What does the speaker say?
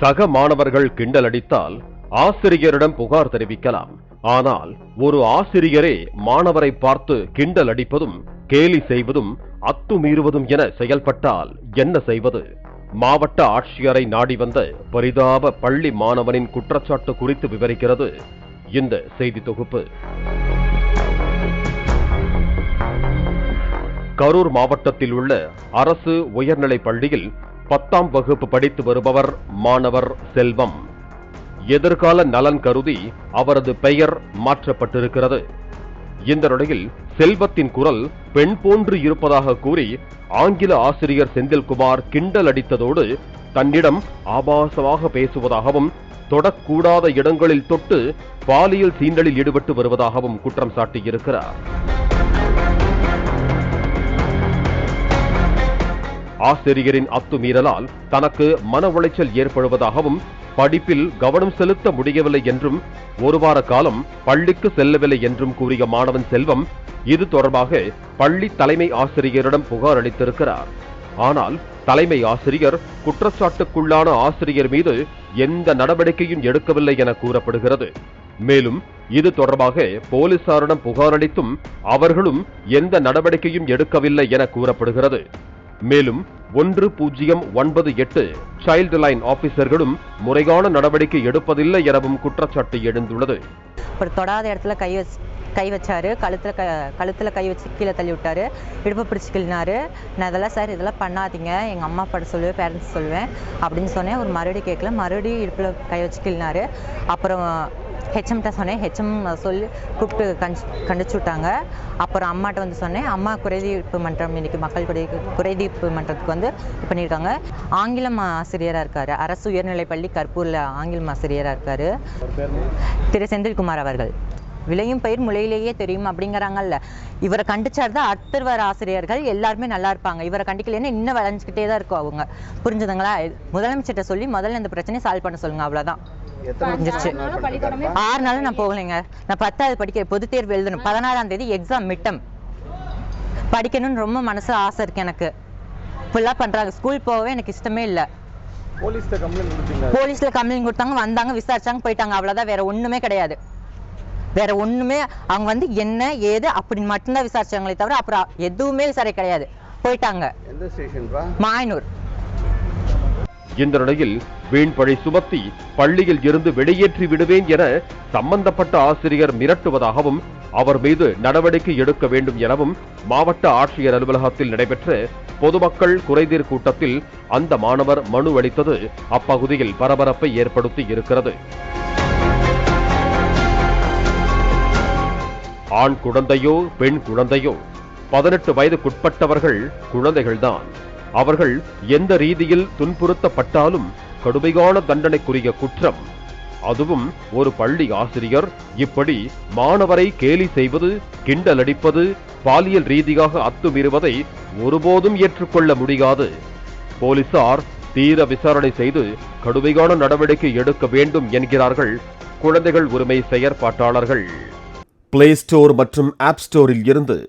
சக மாணவர்கள் கிண்டலடித்தால் ஆசிரியரிடம் புகார் தெரிவிக்கலாம். ஆனால் ஒரு ஆசிரியரே மாணவரை பார்த்து கிண்டல் அடிப்பதும் கேலி செய்வதும் அத்துமீறுவதும் என செயல்பட்டால் என்ன செய்வது? மாவட்ட ஆட்சியரை நாடி வந்த பரிதாப பள்ளி மாணவனின் குற்றச்சாட்டு குறித்து விவரிக்கிறது இந்த செய்தி தொகுப்பு. கரூர் மாவட்டத்தில் உள்ள அரசு உயர்நிலைப் பள்ளியில் பத்தாம் வகுப்பு படித்து வருபவர் மாணவர் செல்வம். எதிர்கால நலன் கருதி அவரது பெயர் மாற்றப்பட்டிருக்கிறது. இந்த நிலையில் செல்வத்தின் குரல் பெண் போன்று இருப்பதாக கூறி ஆங்கில ஆசிரியர் செந்தில்குமார் கிண்டல் அடித்ததோடு தன்னிடம் ஆபாசமாக பேசுவதாகவும் தொடக்கூடாத இடங்களில் தொட்டு பாலியல் சீண்டலில் ஈடுபட்டு வருவதாகவும் குற்றம் சாட்டியிருக்கிறார். ஆசிரியரின் அத்துமீறலால் தனக்கு மன உளைச்சல் ஏற்படுவதாகவும் படிப்பில் கவனம் செலுத்த முடியவில்லை என்றும் ஒரு வார காலம் பள்ளிக்கு செல்லவில்லை என்றும் கூறிய மாணவன் செல்வம் இது தொடர்பாக பள்ளி தலைமை ஆசிரியரிடம் புகார் அளித்திருக்கிறார். ஆனால் தலைமை ஆசிரியர் குற்றச்சாட்டுக்குள்ளான ஆசிரியர் மீது எந்த நடவடிக்கையும் எடுக்கவில்லை என கூறப்படுகிறது. மேலும் இது தொடர்பாக போலீசாரிடம் புகார் அளித்தும் அவர்களும் எந்த நடவடிக்கையும் எடுக்கவில்லை என கூறப்படுகிறது. மேலும் ஒன்று பூஜ்ஜியம் ஒன்பது எட்டு சைல்டு லைன் ஆபீசர்களும் முறையான நடவடிக்கை எடுப்பதில்லை எனவும் குற்றச்சாட்டு எழுந்துள்ளது. அப்புறம் தொடாத இடத்துல கை வச்சு கை வச்சாரு. கழுத்துல க கழுத்துல கை வச்சு கீழே தள்ளி விட்டாரு இடுப்பு பிடிச்சி கிளினாரு. நான் இதெல்லாம் சார் இதெல்லாம் பண்ணாதீங்க. எங்க அம்மா அப்பாட்ட சொல்லுவேன் பேரண்ட்ஸ் சொல்லுவேன் அப்படின்னு சொன்னேன். ஒரு மறுபடியும் கேட்கல. மறுபடியும் இடுப்புல கை வச்சு கிளினாரு. அப்புறம் ஹெச்எம்கிட்ட சொன்னேன். ஹெச்எம் சொல்லி கூப்பிட்டு கண் கண்டிச்சு விட்டாங்க. அப்புறம் அம்மாட்ட வந்து சொன்னேன் அம்மா குறைதீர்ப்பு மன்றம் இன்னைக்கு மக்கள் குறை குறைதீர்ப்பு மன்றத்துக்கு வந்து இது பண்ணியிருக்காங்க. ஆங்கிலம் ஆசிரியராக இருக்காரு. அரசு உயர்நிலைப்பள்ளி கற்பூரில் ஆங்கிலம் ஆசிரியராக இருக்காரு. திரு. செந்தில்குமார் அவர்கள். விளையும் பயிர் முளையிலேயே தெரியும் அப்படிங்கிறாங்கல்ல. இவரை கண்டிச்சார் தான் அடுத்த வர ஆசிரியர்கள். எல்லாருமே நல்லா இருப்பாங்க. இவரை கண்டிக்கலைன்னா இன்னும் விளைஞ்சிக்கிட்டே தான் இருக்கும் அவங்க. புரிஞ்சுதுங்களா? முதலமைச்சர்கிட்ட சொல்லி முதல்ல இந்த பிரச்சனையை சால்வ் பண்ண சொல்லுங்க. அவ்வளோதான் புரிஞ்சிருச்சு ஆறு நாளும் நான் போகலைங்க. நான் பத்தாவது படிக்க பொது தேர்வு எழுதணும். பதினாறாம் தேதி எக்ஸாம் மிட்டம். படிக்கணும்னு ரொம்ப மனசு ஆசை இருக்கு எனக்கு. ஃபுல்லா பண்றாங்க. ஸ்கூல் போகவே எனக்கு இஷ்டமே இல்லை. போலீஸ்ல கம்ப்ளைண்ட் கொடுத்தீங்க போலீஸ்ல கம்ப்ளைண்ட் கொடுத்தாங்க. வந்தாங்க விசாரிச்சாங்க போயிட்டாங்க. அவ்வளவுதான். வேற ஒண்ணுமே கிடையாது. வேற ஒண்ணுமே அவங்க வந்து என்ன ஏது அப்படின்னு மட்டும்தான் விசாரிச்சாங்களே தவிர அப்புறம் எதுவுமே விசாரணை கிடையாது. போயிட்டாங்க. மாயனூர். இந்த நிலையில் வீண் பழி சுமத்தி பள்ளியில் இருந்து வெளியேற்றி விடுவேன் என சம்பந்தப்பட்ட ஆசிரியர் மிரட்டுவதாகவும் அவர் மீது நடவடிக்கை எடுக்க வேண்டும் எனவும் மாவட்ட ஆட்சியர் அலுவலகத்தில் நடைபெற்ற பொதுமக்கள் குறைதீர் கூட்டத்தில் அந்த மாணவர் மனு அளித்தது அப்பகுதியில் பரபரப்பை ஏற்படுத்தி இருக்கிறது. ஆண் குழந்தையோ பெண் குழந்தையோ பதினெட்டு வயதுக்குட்பட்டவர்கள் குழந்தைகள்தான். அவர்கள் எந்த ரீதியில் துன்புறுத்தப்பட்டாலும் கடுமையான தண்டனைக்குரிய குற்றம். அதுவும் ஒரு பள்ளி ஆசிரியர் இப்படி மாணவரை கேலி செய்வது கிண்டல் அடிப்பது பாலியல் ரீதியாக அத்துமீறுவதை ஒருபோதும் ஏற்றுக்கொள்ள முடியாது. போலீசார் தீர விசாரணை செய்து கடுமையான நடவடிக்கை எடுக்க வேண்டும் என்கிறார்கள் குழந்தைகள் உரிமை செயற்பாட்டாளர்கள். பிளே ஸ்டோர் மற்றும் ஆப் ஸ்டோரில் இருந்து